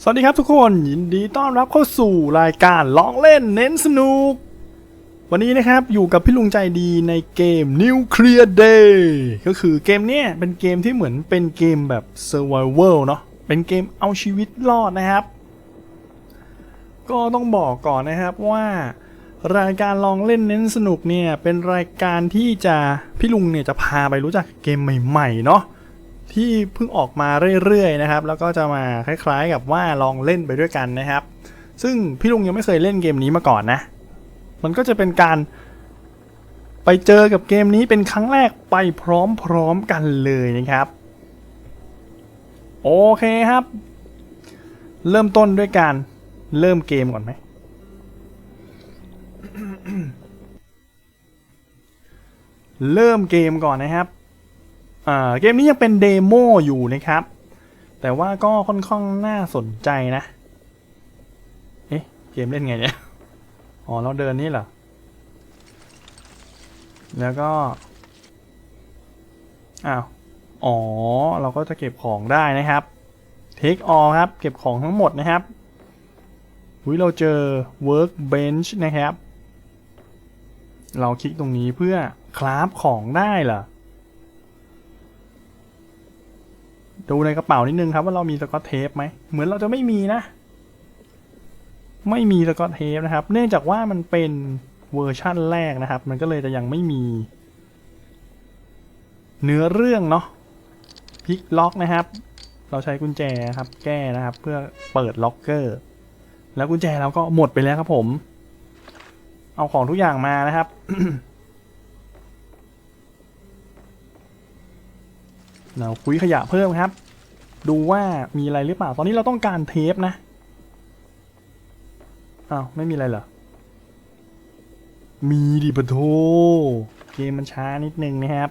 สวัสดีครับทุกคนยินดีต้อนรับเข้าสู่รายการลองเล่นเน้นสนุก วันนี้นะครับอยู่กับพี่ลุงใจดีในเกม Nuclear Day ก็คือเกมเนี้ยเป็นเกมที่เหมือนเป็นเกมแบบ Survival เนาะเป็นเกมเอาชีวิตรอดนะครับ ก็ต้องบอกก่อนนะครับว่ารายการลองเล่นเน้นสนุกเนี่ยเป็นรายการที่จะพี่ลุงเนี่ยจะพาไปรู้จักเกมใหม่ๆเนาะ ที่เพิ่งออกมาเรื่อยๆนะครับ แล้วก็จะมาคล้ายๆกับว่าลองเล่นไปด้วยกันนะครับ ซึ่งพี่ลุงยังไม่เคยเล่นเกมนี้มาก่อนนะ มันก็จะเป็นการไปเจอกับเกมนี้เป็นครั้งแรกไปพร้อมๆกันเลยนะครับ โอเคครับ เริ่มต้นด้วยการเริ่มเกมก่อนไหมเริ่มเกมก่อนนะครับ อ่าเกมนี้ยังเป็นเดโมอยู่นะครับ แต่ว่าก็ค่อนข้างน่าสนใจนะ เอ๊ะ เกมเล่นไงเนี่ย อ๋อ เราเดินนี่เหรอ แล้วก็ อ้าว อ๋อ เราก็จะเก็บของได้นะครับ Take all ครับ เก็บของทั้งหมดนะครับอุยเราเจอ workbench นะครับ เราคลิกตรงนี้เพื่อคราฟของได้เหรอ ดูในกระเป๋านิดนึงครับว่าเรามีสกอตเทปไหมเหมือนเราจะไม่มีนะ ไม่มีสกอตเทปนะครับ เนื่องจากว่ามันเป็นเวอร์ชั่นแรกนะครับ มันก็เลยจะยังไม่มี เนื้อเรื่องเนาะพลิกล็อกนะครับ เราใช้กุญแจครับ แก้นะครับ เพื่อเปิดล็อกเกอร์ แล้วกุญแจเราก็หมดไปแล้วครับผม เอาของทุกอย่างมานะครับ เราคุยขยะเพิ่มครับ ดูว่ามีอะไรหรือเปล่า ตอนนี้เราต้องการเทปนะอ้าวไม่มีอะไรเหรอ มีดิปะโทเกมมันช้านิดนึงนะครับ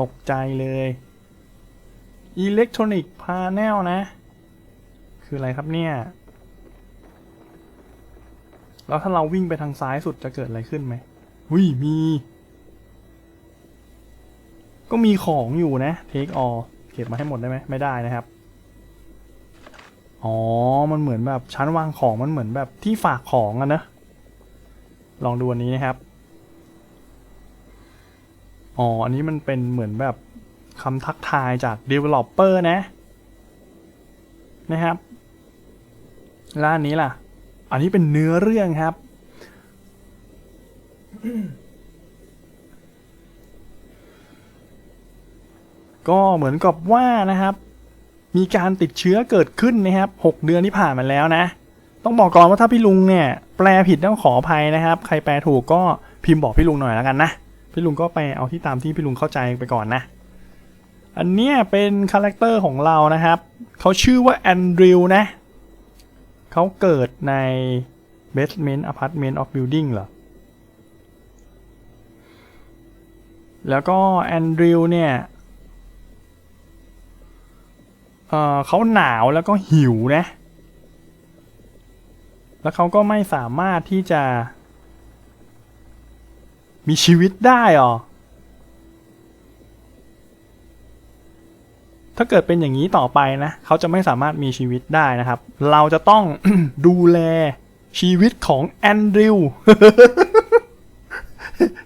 ตกใจเลยอิเล็กทรอนิกส์พาแนลนะ คืออะไรครับเนี่ย แล้วถ้าเราวิ่งไปทางซ้ายสุดจะเกิดอะไรขึ้นไหมวิมี ก็มีของอยู่นะ take all เก็บมาให้หมดได้ไหมไม่ได้นะครับ อ๋อ มันเหมือนแบบชั้นวางของมันเหมือนแบบที่ฝากของอะนะ ลองดูอันนี้นะครับ อ๋อ อันนี้มันเป็นเหมือนแบบคำทักทายจาก developer นะ นะครับแล้วอันนี้ล่ะ อันนี้เป็นเนื้อเรื่องครับ ก็เหมือนกับว่านะครับ มีการติดเชื้อเกิดขึ้นนะครับ 6 เดือนที่ผ่านมาแล้วนะ ต้องบอกก่อนว่าถ้าพี่ลุงเนี่ยแปลผิดต้องขออภัยนะครับ ใครแปลถูกก็พิมพ์บอกพี่ลุงหน่อยแล้วกันนะ พี่ลุงก็ไปเอาที่ตามที่พี่ลุงเข้าใจไปก่อนนะ อันเนี้ยเป็นคาแรคเตอร์ของเรานะครับ เขาชื่อว่าแอนดริวนะ เขาเกิดใน basement apartment of building เหรอแล้วก็แอนดริวเนี่ย เออเขาหนาวแล้วก็หิวนะ แล้วเขาก็ไม่สามารถที่จะ มีชีวิตได้หรอ ถ้าเกิดเป็นอย่างนี้ต่อไปนะ เขาจะไม่สามารถมีชีวิตได้นะครับ เราจะต้อง ดูแลชีวิตของแอนดริว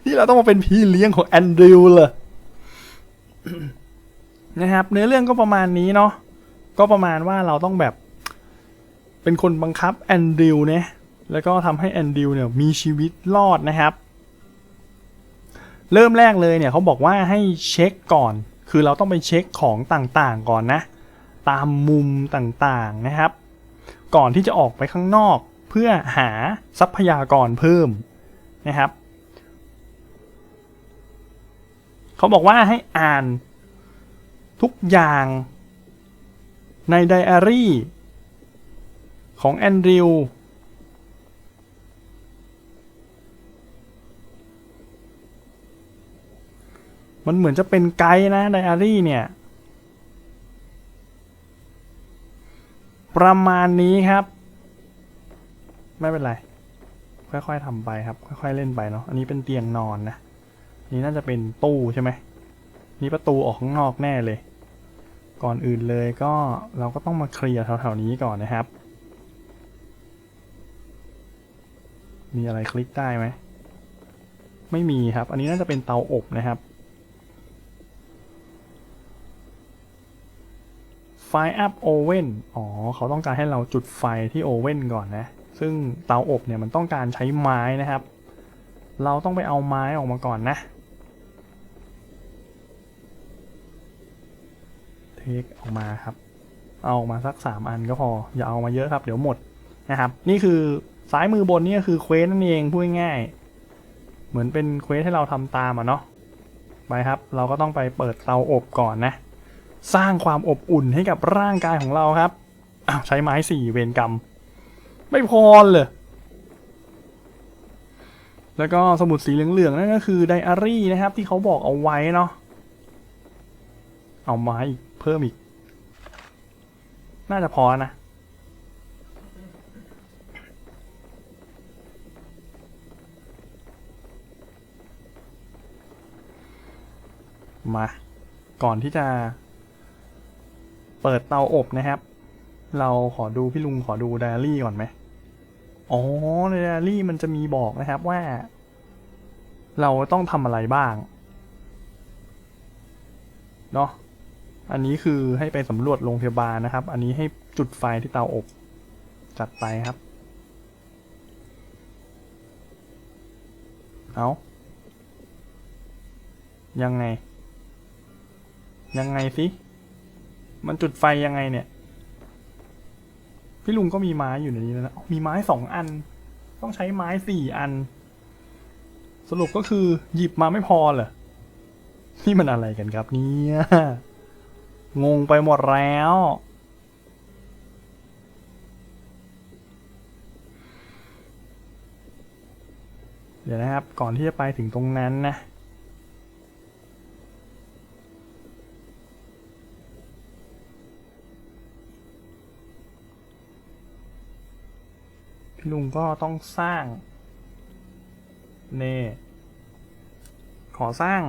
นี่เราต้องมาเป็นพี่เลี้ยงของแอนดริวเลยนะครับเนื้อเรื่องก็ประมาณนี้เนาะ ก็ประมาณว่าเราต้องแบบเป็นคนบังคับแอนดริวเนี่ยแล้วก็ทำให้แอนดริวเนี่ยมีชีวิตรอดนะครับ เริ่มแรกเลยเนี่ยเขาบอกว่าให้เช็คก่อน คือเราต้องไปเช็คของต่างๆก่อนนะ ตามมุมต่างๆนะครับ ก่อนที่จะออกไปข้างนอกเพื่อหาทรัพยากรเพิ่มนะครับเขาบอกว่าให้อ่านทุกอย่าง ในไดอารี่ของแอนดริวมันเหมือนจะเป็นไกด์นะไดอารี่เนี่ย ประมาณนี้ครับ ไม่เป็นไร ค่อยๆทำไปครับ ค่อยๆเล่นไปเนาะอันนี้เป็นเตียงนอนนะนนี้น่าจะเป็นตู้ใช่ไหมนี่ประตูออกข้างนอกแน่เลย ก่อนอื่นเลยก็เราก็ต้องมาเคลียร์แถวๆนี้ก่อนนะครับ มีอะไรคลิกได้ไหม ไม่มีครับ อันนี้น่าจะเป็นเตาอบนะครับ Fire up oven อ๋อ เขาต้องการให้เราจุดไฟที่โอเว่นก่อนนะ ซึ่งเตาอบเนี่ยมันต้องการใช้ไม้นะครับ เราต้องไปเอาไม้ออกมาก่อนนะ เทคออกมาครับ เอาออกมาสักสามอันก็พอ อย่าเอามาเยอะครับ เดี๋ยวหมดนะครับ นี่คือซ้ายมือบนนี่ก็คือเควสนั่นเองพูดง่าย เหมือนเป็นเควสให้เราทำตามอะเนาะ ไปครับ เราก็ต้องไปเปิดเตาอบก่อนนะ สร้างความอบอุ่นให้กับร่างกายของเราครับอ้าใช้ไม้สี่เวรกรรม ไม่พอเลยแล้วก็สมุดสีเหลืองๆนั่นก็คือไดอารี่นะครับ ที่เขาบอกเอาไว้เนาะเอาไม้อีก เพิ่มอีก น่าจะพอนะ มา ก่อนที่จะ เปิดเตาอบนะครับ เราขอดูพี่ลุงขอดูไดอารี่ก่อนไหมอ๋อในไดอารี่มันจะมีบอกนะครับว่า เราต้องทำอะไรบ้าง เนาะ อันนี้คือให้ไปสำรวจโรงพยาบาลนะครับ อันนี้ให้จุดไฟที่เตาอบ จัดไปครับ เอายังไง ยังไงสิ มันจุดไฟยังไงเนี่ย พี่ลุงก็มีไม้อยู่ในนี้แล้วนะอ๋อมีไม้สองอัน ต้องใช้ไม้สี่อัน สรุปก็คือหยิบมาไม่พอเหรอ นี่มันอะไรกันครับเนี่ย งงไปหมดแล้ว เดี๋ยวนะครับ ก่อนที่จะไปถึงตรงนั้นนะ พี่ลุงก็ต้องสร้าง เน่ ขอสร้าง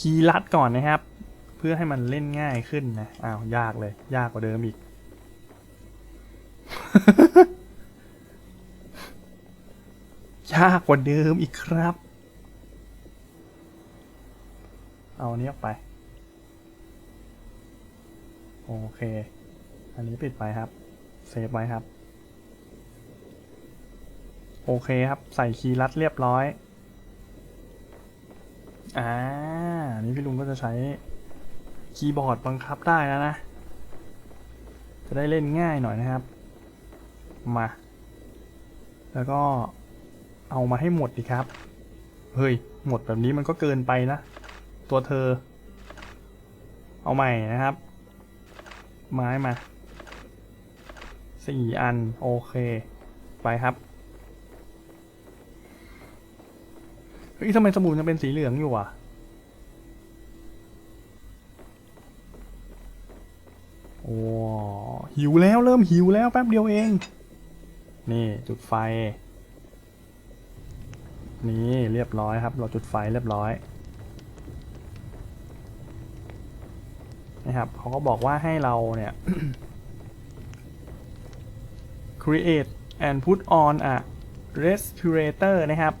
คีย์ลัดก่อนนะครับ เพื่อให้มันเล่นง่ายขึ้นนะอ้าวยากเลย ยากกว่าเดิมอีก ยากกว่าเดิมอีกครับ เอาอันนี้ออกไป โอเค อันนี้ปิดไปครับ เซฟไว้ครับ โอเคครับ ใส่คีย์ลัดเรียบร้อยอ่า อันนี้พี่ลุงก็จะใช้คีย์บอร์ดบังคับได้แล้วนะ จะได้เล่นง่ายหน่อยนะครับ มา แล้วก็เอามาให้หมดดีครับ เฮ้ย หมดแบบนี้มันก็เกินไปนะ ตัวเธอ เอาใหม่นะครับ ไม้มาสี่อัน โอเค ไปครับ เฮ้ยทำไมสมุนยังเป็นสีเหลืองอยู่อะ อ้หิวแล้วเริ่มหิวแล้วแป๊บเดียวเอง นี่จุดไฟ นี่เรียบร้อยครับ เราจุดไฟเรียบร้อยนะครับเขาก็บอกว่าให้เราเนี่ย create and put on a respirator นะครับ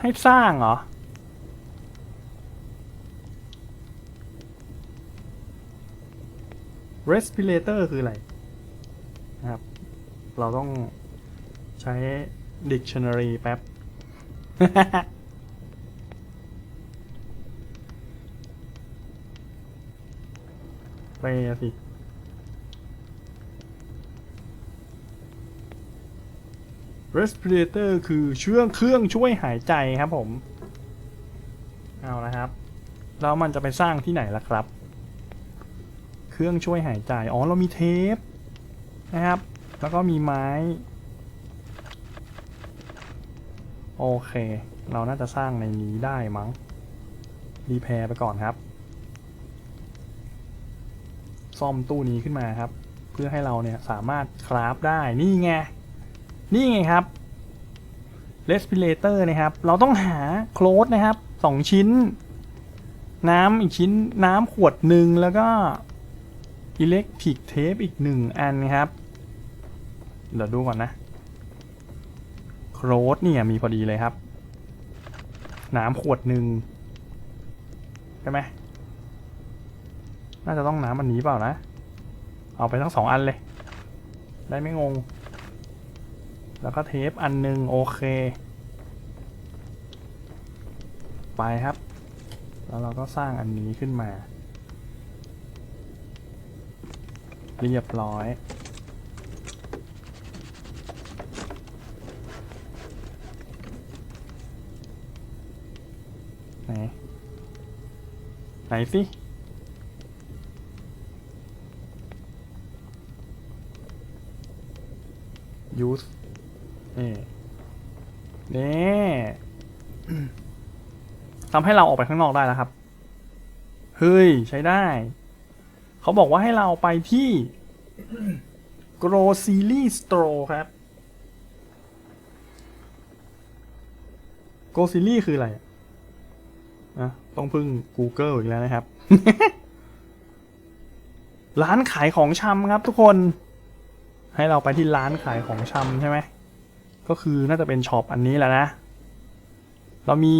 ให้สร้างเหรอ respirator คืออะไรนะครับ เราต้องใช้ dictionary แป๊บ ไปอะสิ respirator คือเชื่องเครื่องช่วยหายใจครับผม เอานะครับ แล้วมันจะไปสร้างที่ไหนล่ะครับ รื่องช่วยหายใจ อ๋อ เรามีเทปนะครับ แล้วก็มีไม้ โอเค เราน่าจะสร้างในนี้ได้มั้ง รีแพร์ไปก่อนครับ ซ่อมตู้นี้ขึ้นมาครับ เพื่อให้เราเนี่ยสามารถคราฟได้ นี่ไง นี่ไงครับ respirator นะครับ เราต้องหาโคลดนะครับสองชิ้น น้ำอีกชิ้นน้ำขวดหนึ่งแล้วก็ อิเล็กทริกเทปอีกหนึ่งอันครับ เดี๋ยวดูก่อนนะโครดเนี่ยมีพอดีเลยครับ น้ำขวดหนึ่งใช่ไหมน่าจะต้องน้ำอันนี้เปล่านะ เอาไปทั้งสองอันเลย ได้ไม่งง แล้วก็เทปอันหนึ่งโอเค ไปครับ แล้วเราก็สร้างอันนี้ขึ้นมา เรียบร้อยไหนไหนสิ use นี่นี่ทำให้เราออกไปข้างนอกได้แล้วครับ เฮ้ย ใช้ได้ เขาบอกว่าให้เราไปที่ Grow Series Store ครับ Grow Series คืออะไรอะนะต้องพึ่ง Google อีกแล้วนะครับ ร้านขายของชำครับทุกคน ให้เราไปที่ร้านขายของชำใช่ไหม ก็คือน่าจะเป็นช็อปอันนี้แหละนะ เรามี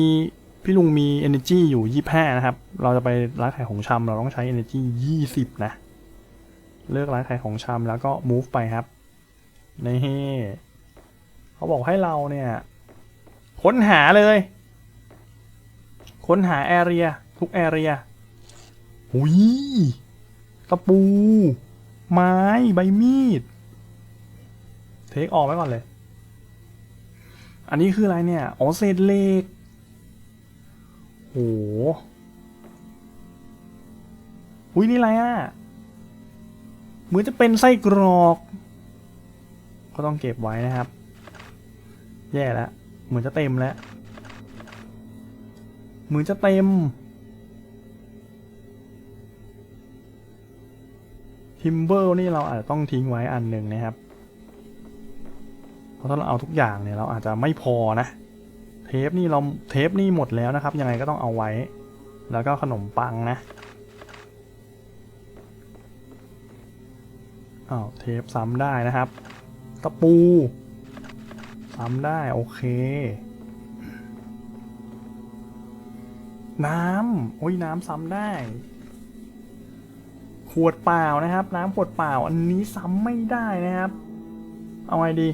พี่ลุงมี energy อยู่ยี่ห้านะครับ เราจะไปร้านขายของชำเราต้องใช้ energy ยี่สิบนะ เลือกร้านขายของชำแล้วก็ move ไปครับนี่เขาบอกให้เราเนี่ย ค้นหาเลย ค้นหา area ทุก area หุยตะปู ไม้ ใบมีด เทคออกไว้ก่อนเลย อันนี้คืออะไรเนี่ย อ๋อเศษเหล็ก โหอุ้ยนี่อะไรอะเหมือนจะเป็นไส้กรอก ก็ต้องเก็บไว้นะครับ แย่แล้วเหมือนจะเต็มแล้วเหมือนจะเต็ม ทิมเบอร์นี่เราอาจจะต้องทิ้งไว้อันหนึ่งนะครับ เพราะถ้าเราเอาทุกอย่างเนี่ยเราอาจจะไม่พอนะ ทปนี่เราเทปนี่หมดแล้วนะครับ ยังไงก็ต้องเอาไว้ แล้วก็ขนมปังนะอ้าวเทปซ้ำได้นะครับ ตะปู ซ้ำได้โอเค น้ำโอ้ยน้ำซ้ำได้ ขวดเปล่านะครับ น้ำขวดเปล่า อันนี้ซ้ำไม่ได้นะครับ เอาไงดี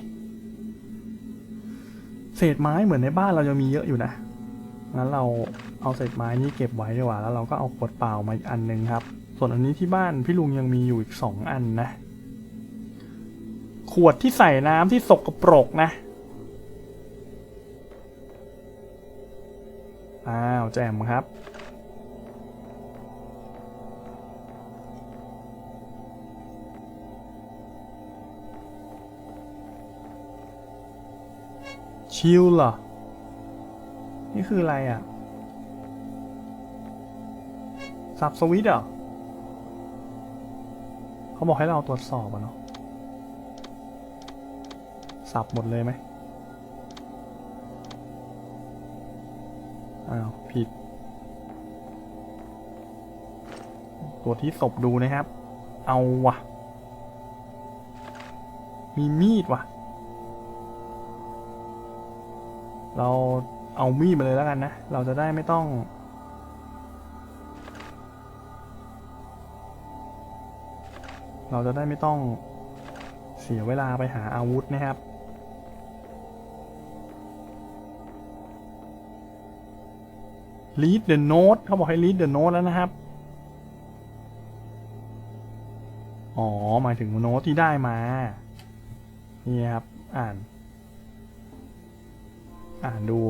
เศษไม้เหมือนในบ้านเราจะมีเยอะอยู่นะงั้นเราเอาเศษไม้นี้เก็บไว้ดีกว่า แล้วเราก็เอาขวดเปล่ามาอีกอันหนึ่งครับ ส่วนอันนี้ที่บ้านพี่ลุงยังมีอยู่อีกสองอันนะ ขวดที่ใส่น้ำที่สกปรกนะ อ้าวแจมครับ ชิลเหรอ นี่คืออะไรอะ สับสวิตเหรอ เขาบอกให้เราตรวจสอบอะเนาะ สับหมดเลยไหมอ้าว ผิดตัวที่ศพดูนะครับ เอาวะมีมีดว่ะ เราเอามีดมาเลยแล้วกันนะ เราจะได้ไม่ต้อง เราจะได้ไม่ต้องเสียเวลาไปหาอาวุธนะครับ read the note เขาบอกให้ read the note แล้วนะครับ อ๋อ หมายถึงโน้ตที่ได้มา นี่ครับ อ่าน อ่านดู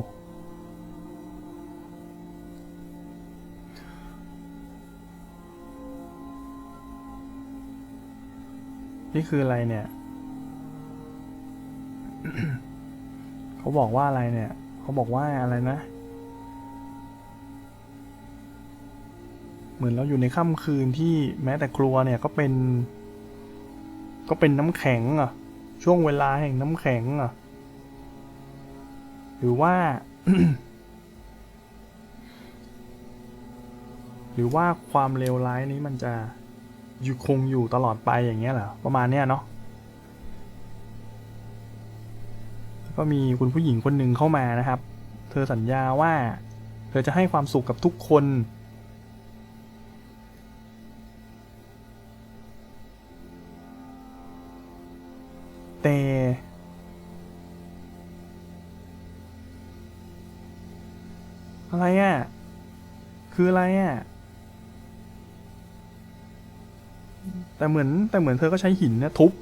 นี่คืออะไรเนี่ย เขาบอกว่าอะไรเนี่ย เขาบอกว่าอะไรนะ เหมือนเราอยู่ในค่ำคืนที่แม้แต่ครัวเนี่ยก็เป็น ก็เป็นน้ำแข็งอะ ช่วงเวลาแห่งน้ำแข็งอะ หรือว่า หรือว่าความเลวร้ายนี้มันจะอยู่คงอยู่ตลอดไปอย่างเงี้ยเหรอประมาณเนี้ยเนาะแล้วก็มีคุณผู้หญิงคนหนึ่งเข้ามานะครับ เธอสัญญาว่า เธอจะให้ความสุขกับทุกคน แต่ อะไรอะ คืออะไรอะ แต่เหมือนแต่เหมือนเธอก็ใช้หินนี่ยทุบ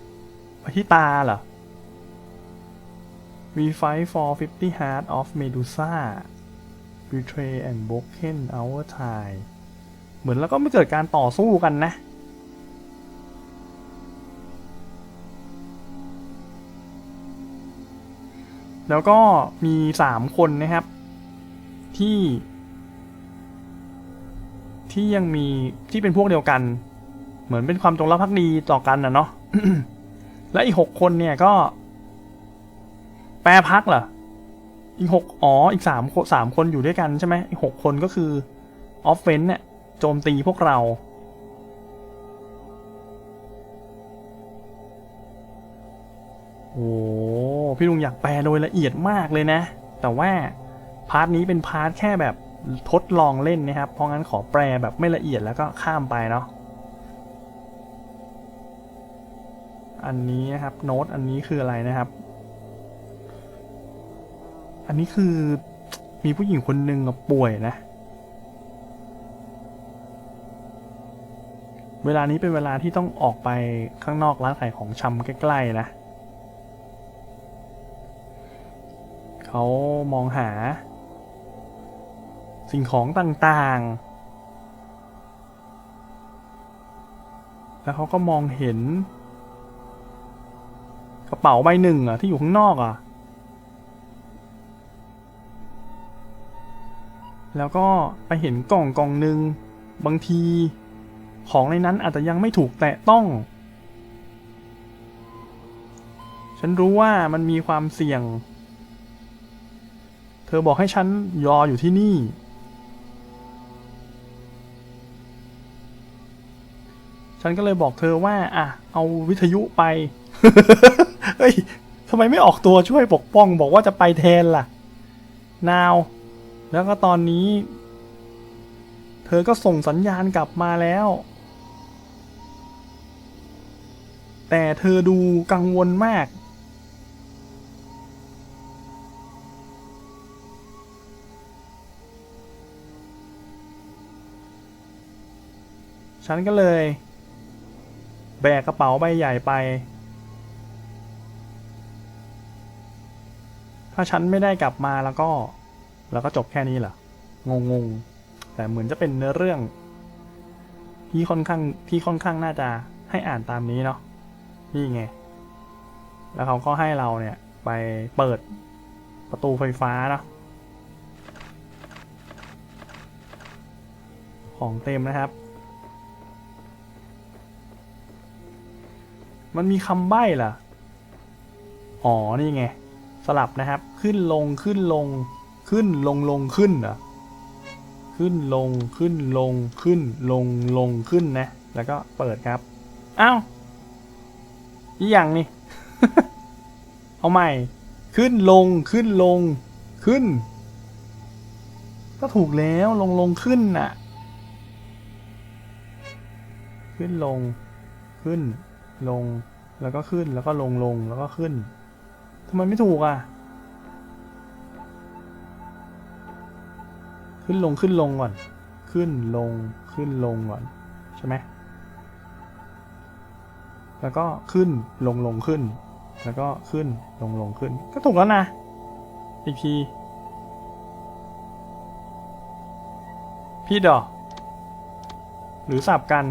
ไปที่ตาเหรอ We fight for 50 heart of Medusa Betray and broken our tie เหมือนแล้วก็ไม่เกิดการต่อสู้กันนะแล้วก็มีสามคนนะครับ ที่ ที่ยังมีที่เป็นพวกเดียวกัน เหมือนเป็นความจงรักภักดีต่อกันนะเนาะและอีกหกคนเนี่ยก็ แปรพักเหรออีกหกอ๋ออีกสามสามคนอยู่ด้วยกันใช่ไหมอีกหกคนก็คือออฟเฟนเนี่ยโจมตีพวกเรา โอ้พี่ลุงอยากแปลโดยละเอียดมากเลยนะ แต่ว่า พาร์ทนี้เป็นพาร์ทแค่แบบทดลองเล่นนะครับ เพราะงั้นขอแปลแบบไม่ละเอียดแล้วก็ข้ามไปเนาะ อันนี้นะครับโน้ตอันนี้คืออะไรนะครับ อันนี้คือมีผู้หญิงคนหนึ่งป่วยนะ เวลานี้เป็นเวลาที่ต้องออกไปข้างนอกร้านขายของชำใกล้ๆนะ เขามองหา สิ่งของต่างๆ แล้วเขาก็มองเห็น กระเป๋าใบหนึ่งอะที่อยู่ข้างนอกอะ แล้วก็ไปเห็นกล่องกล่องหนึ่งบางทีของในนั้นอาจจะยังไม่ถูกแตะต้อง ฉันรู้ว่ามันมีความเสี่ยง เธอบอกให้ฉันรออยู่ที่นี่ ฉันก็เลยบอกเธอว่า อะ เอาวิทยุไป เฮ้ยทำไมไม่ออกตัวช่วยปกป้อง บอกว่าจะไปแทนล่ะ นาว แล้วก็ตอนนี้ เธอก็ส่งสัญญาณกลับมาแล้ว แต่เธอดูกังวลมาก ฉันก็เลยแบกกระเป๋าใบใหญ่ไป ถ้าฉันไม่ได้กลับมาแล้วก็ แล้วก็จบแค่นี้เหรองงงๆแต่เหมือนจะเป็นเนื้อเรื่อง ที่ค่อนข้างที่ค่อนข้างน่าจะให้อ่านตามนี้เนาะนี่ไง แล้วเขาก็ให้เราเนี่ยไปเปิดประตูไฟฟ้าเนาะของเต็มนะครับ มันมีคำใบ้ล่ะ อ๋อ นี่ไง สลับนะครับ ขึ้นลงขึ้นลง ขึ้นลงลงขึ้นเหรอ ขึ้นลงขึ้นลงขึ้นลงลงขึ้นนะ แล้วก็เปิดครับ อ้าวอีอย่างนี่ เอาใหม่ ขึ้นลงขึ้นลง ขึ้น ก็ถูกแล้วลงลงขึ้นน่ะ ขึ้นลงขึ้น ลงแล้วก็ขึ้นแล้วก็ลงลงแล้วก็ขึ้นทำไมไม่ถูกอะ ขึ้นลงขึ้นลงก่อน ขึ้นลงขึ้นลงก่อน ใช่ไหมแล้วก็ขึ้นลงลงขึ้น แล้วก็ขึ้นลงลงขึ้น ก็ถูกแล้วนะ อีกที พี่ดอหรือสับกัน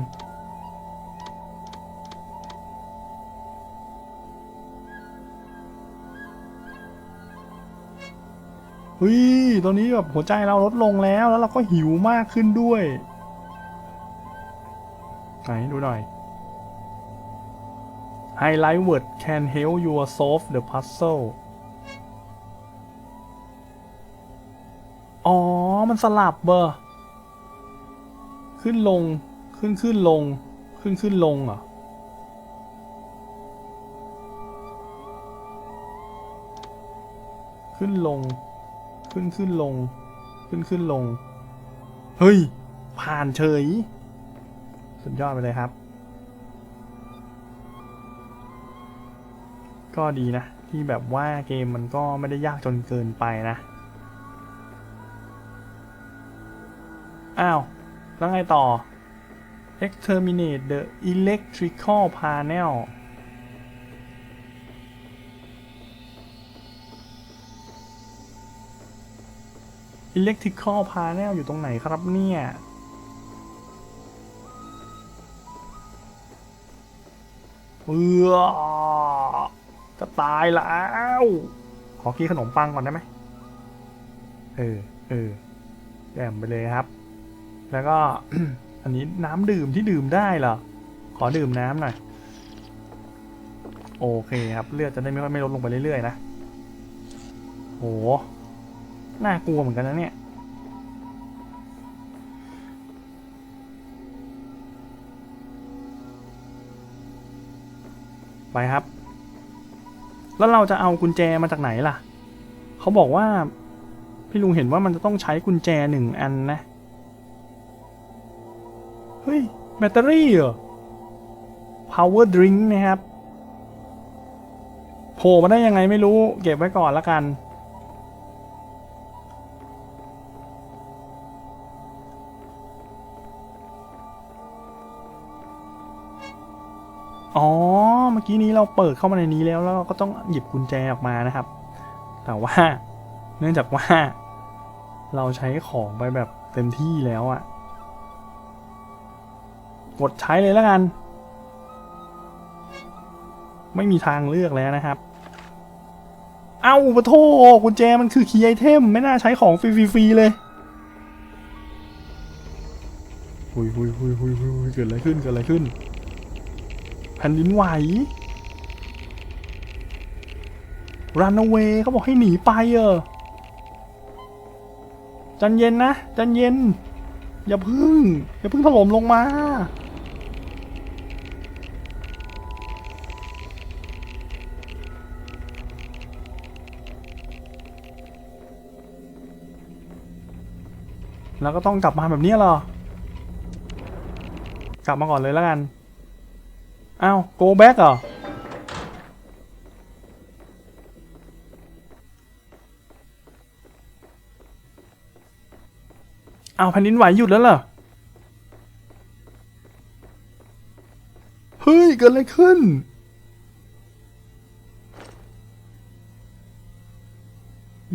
เฮ้ยตอนนี้แบบหัวใจเราลดลงแล้วแล้วเราก็หิวมากขึ้นด้วยไหนดูหน่อย Highlight word can help you solve the puzzle อ๋อ มันสลับเบอร์ ขึ้นลง ขึ้นขึ้นลง ขึ้นขึ้นลงเหรอ ขึ้นลง ขึ้นขึ้นลง ขึ้นขึ้นลง เฮ้ย ผ่านเฉย สุดยอดไปเลยครับ ก็ดีนะ ที่แบบว่าเกมมันก็ไม่ได้ยากจนเกินไปนะ อ้าว แล้วไงต่อ exterminate the electrical panel อิเล็กทริคอลพา n นลอยู่ตรงไหนครับเนี่ย เออจะตายแล้ว ขอกินขนมปังก่อนได้ไหม เออ เออแอมไปเลยครับ แล้วก็ อันนี้น้ำดื่มที่ดื่มได้เหรอ ขอดื่มน้ำหน่อย โอเคครับ เลือดจะได้ไม่ค่อยไม่ลดลงไปเรื่อยๆนะ โห น่ากลัวเหมือนกันนะเนี่ย ไปครับ แล้วเราจะเอากุญแจมาจากไหนล่ะ เขาบอกว่า พี่ลุงเห็นว่ามันจะต้องใช้กุญแจหนึ่งอันนะ เฮ้ย แบตเตอรี่เหรอ power drink นะครับโผล่มาได้ยังไงไม่รู้ เก็บไว้ก่อนละกัน เมื่อกี้นี้เราเปิดเข้ามาในนี้แล้วแล้วเราก็ต้องหยิบกุญแจออกมานะครับ แต่ว่าเนื่องจากว่า เราใช้ของไปแบบเต็มที่แล้วอะกดใช้เลยแล้วกัน ไม่มีทางเลือกแล้วนะครับ เอ้าปะโทกุญแจมันคือคีย์ไอเทมไม่น่าใช้ของฟรีๆเลยหุยหุยหุยหุยหุยเกิดอะไรขึ้นเกิดอะไรขึ้น ผ่นดินไหว run away เขาบอกให้หนีไปเออจันเย็นนะ จันเย็น อย่าพึ่ง อย่าพึ่งถล่มลงมา แล้วก็ต้องกลับมาแบบนี้เหรอกลับมาก่อนเลยแล้วกัน อ้าว go back เหรอ อ้าวแผ่นดินไหวหยุดแล้วเหรอ เฮ้ย เกิดอะไรขึ้น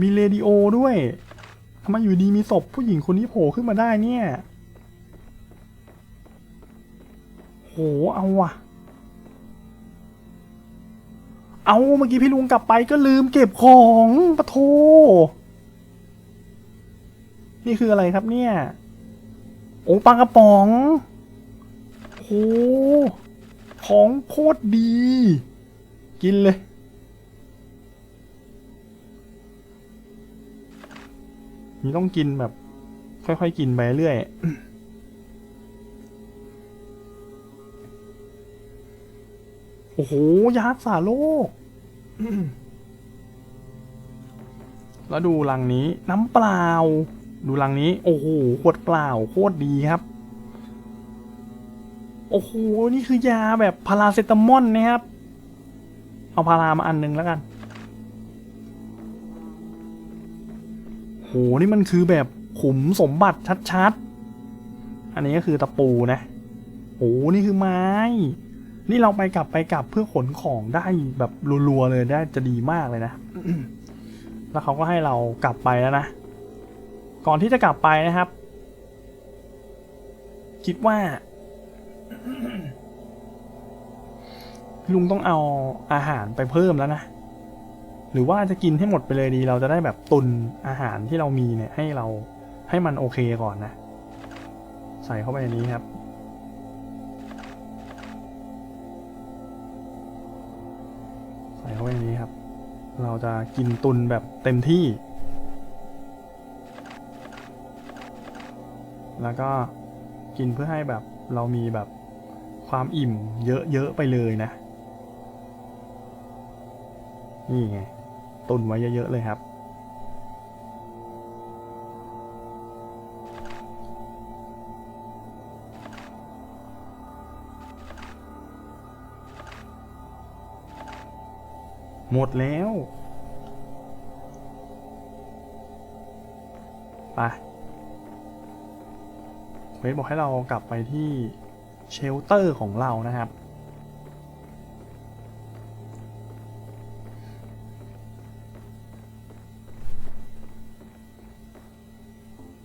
มีเรดิโอด้วยทำไมอยู่ดีมีศพผู้หญิงคนนี้โผล่ขึ้นมาได้เนี่ย โห เอาว่ะ เอาเมื่อกี้พี่ลุงกลับไปก็ลืมเก็บของปะโท นี่คืออะไรครับเนี่ย โอ้ปลากระป๋อง โอ้ของโคตรดี กินเลย นี่ต้องกินแบบ ค่อยๆกินไปเรื่อยโอ้โหยารักษาโรค แล้วดูลังนี้น้ำเปล่า ดูลังนี้ โอ้โหขวดเปล่าโคตรดีครับ โอ้โหนี่คือยาแบบพาราเซตามอลนะครับ เอาพารามาอันหนึงแล้วกันโหนี่มันคือแบบขุมสมบัติชัดๆ อันนี้ก็คือตะปูนะโหนี่คือไม้ นี่เราไปกลับไปกลับเพื่อขนของได้แบบรัวๆเลยได้จะดีมากเลยนะ แล้วเขาก็ให้เรากลับไปแล้วนะ ก่อนที่จะกลับไปนะครับ คิดว่า ลุงต้องเอาอาหารไปเพิ่มแล้วนะ หรือว่าจะกินให้หมดไปเลยดี เราจะได้แบบตุนอาหารที่เรามีเนี่ยให้เราให้มันโอเคก่อนนะ ใส่เข้าไปในนี้ครับ เราจะกินตุนแบบเต็มที่ แล้วก็กินเพื่อให้แบบเรามีแบบความอิ่มเยอะ ๆ ไปเลยนะ นี่ไงตุนไว้เยอะ ๆ เลยครับ หมดแล้วไปเควสบอกให้เรากลับไปที่เชลเตอร์ของเรานะครับ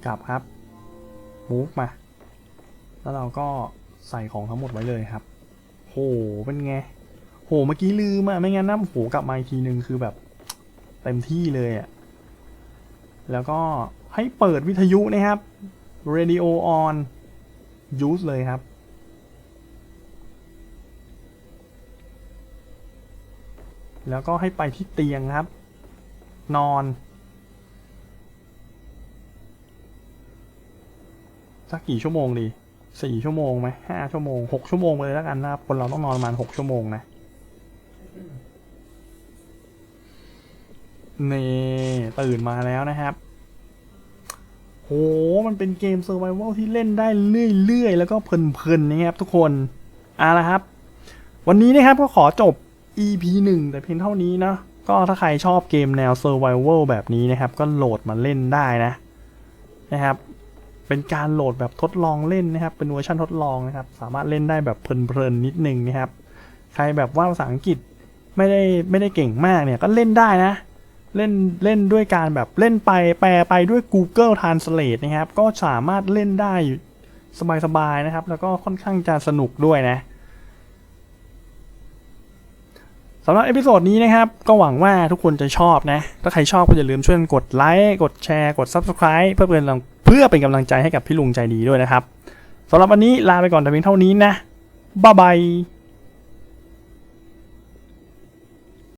กลับครับ move มา แล้วเราก็ใส่ของทั้งหมดไว้เลยครับ โห เป็นไง โหเมื่อกี้ลืมอะไม่งั้นนะโหกลับมาอีกทีนึงคือแบบเต็มที่เลยอะแล้วก็ให้เปิดวิทยุนะครับ radio on use เลยครับ แล้วก็ให้ไปที่เตียงครับ นอน สักกี่ชั่วโมงดีสี่ชั่วโมงไหมห้าชั่วโมงหกชั่วโมงเลยแล้วกันนะครับ คนเราต้องนอนประมาณหกชั่วโมงนะ นี่ตื่นมาแล้วนะครับ โห มันเป็นเกม Survival ที่เล่นได้เรื่อยๆ แล้วก็เพลินๆนะครับทุกคนเอาละครับ วันนี้นะครับก็ขอจบ EP 1 แต่เพียงเท่านี้นะ ก็ถ้าใครชอบเกมแนว Survival แบบนี้นะครับ ก็โหลดมาเล่นได้นะ นะครับ เป็นการโหลดแบบทดลองเล่นนะครับ เป็นเวอร์ชันทดลองนะครับ สามารถเล่นได้แบบเพลินๆนิดนึงนะครับ ใครแบบว่าภาษาอังกฤษไม่ได้ไม่ได้เก่งมากเนี่ยก็เล่นได้นะ เล่นเล่นด้วยการแบบเล่นไปแปลไปด้วย Google Translate นะครับ ก็สามารถเล่นได้สบายๆนะครับ แล้วก็ค่อนข้างจะสนุกด้วยนะสำหรับเอพิโซดนี้นะครับ ก็หวังว่าทุกคนจะชอบนะ ถ้าใครชอบก็อย่าลืมช่วยกดไลค์กดแชร์กด Subscribe เพื่อเป็นกำเพื่อเป็นกำลังใจให้กับพี่ลุงใจดีด้วยนะครับสำหรับวันนี้ลาไปก่อนแต่เพียงเท่านี้นะบ๊ายบาย